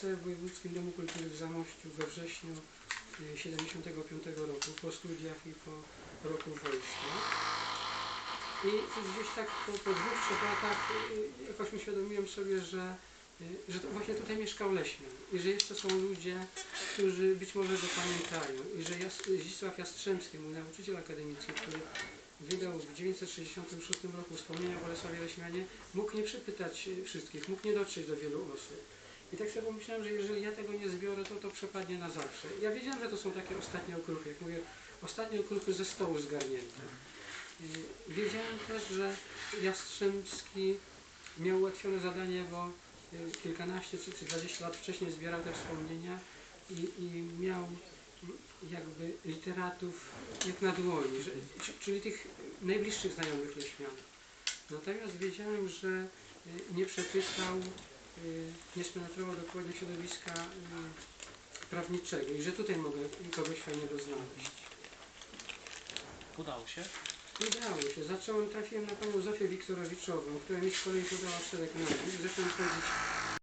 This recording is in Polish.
pracę w Wojewódzkim Domu Kultury w Zamościu we wrześniu y, 75 roku, po studiach i po roku wojska. I gdzieś tak po, po dwóch, trzech latach y, jakoś uświadomiłem sobie, że, y, że to właśnie tutaj mieszkał Leśmian i że jeszcze są ludzie, którzy być może go pamiętają i że Jas Zdzisław Jastrzębski, mój nauczyciel akademicki, który wydał w 1966 roku wspomnienia o Bolesławie Leśmianie, mógł nie przypytać y, wszystkich, mógł nie dotrzeć do wielu osób. I tak sobie pomyślałem, że jeżeli ja tego nie zbiorę, to to przepadnie na zawsze. Ja wiedziałem, że to są takie ostatnie okruchy, jak mówię, ostatnie okruchy ze stołu zgarnięte. Wiedziałem też, że Jastrzębski miał ułatwione zadanie, bo y, kilkanaście czy, 20 lat wcześniej zbierał te wspomnienia i, i miał jakby literatów jak na dłoni, że, czy- czyli tych najbliższych znajomych Leśmiana. Natomiast wiedziałem, że y, nie przepisał, y, nie spenetrował dokładnie środowiska y, prawniczego i że tutaj mogę kogoś fajnego znaleźć. Udało się? Udało się. Zacząłem, trafiłem na panią Zofię Wiktorowiczową, która mi z kolei podała szereg nazwisk. Zacząłem chodzić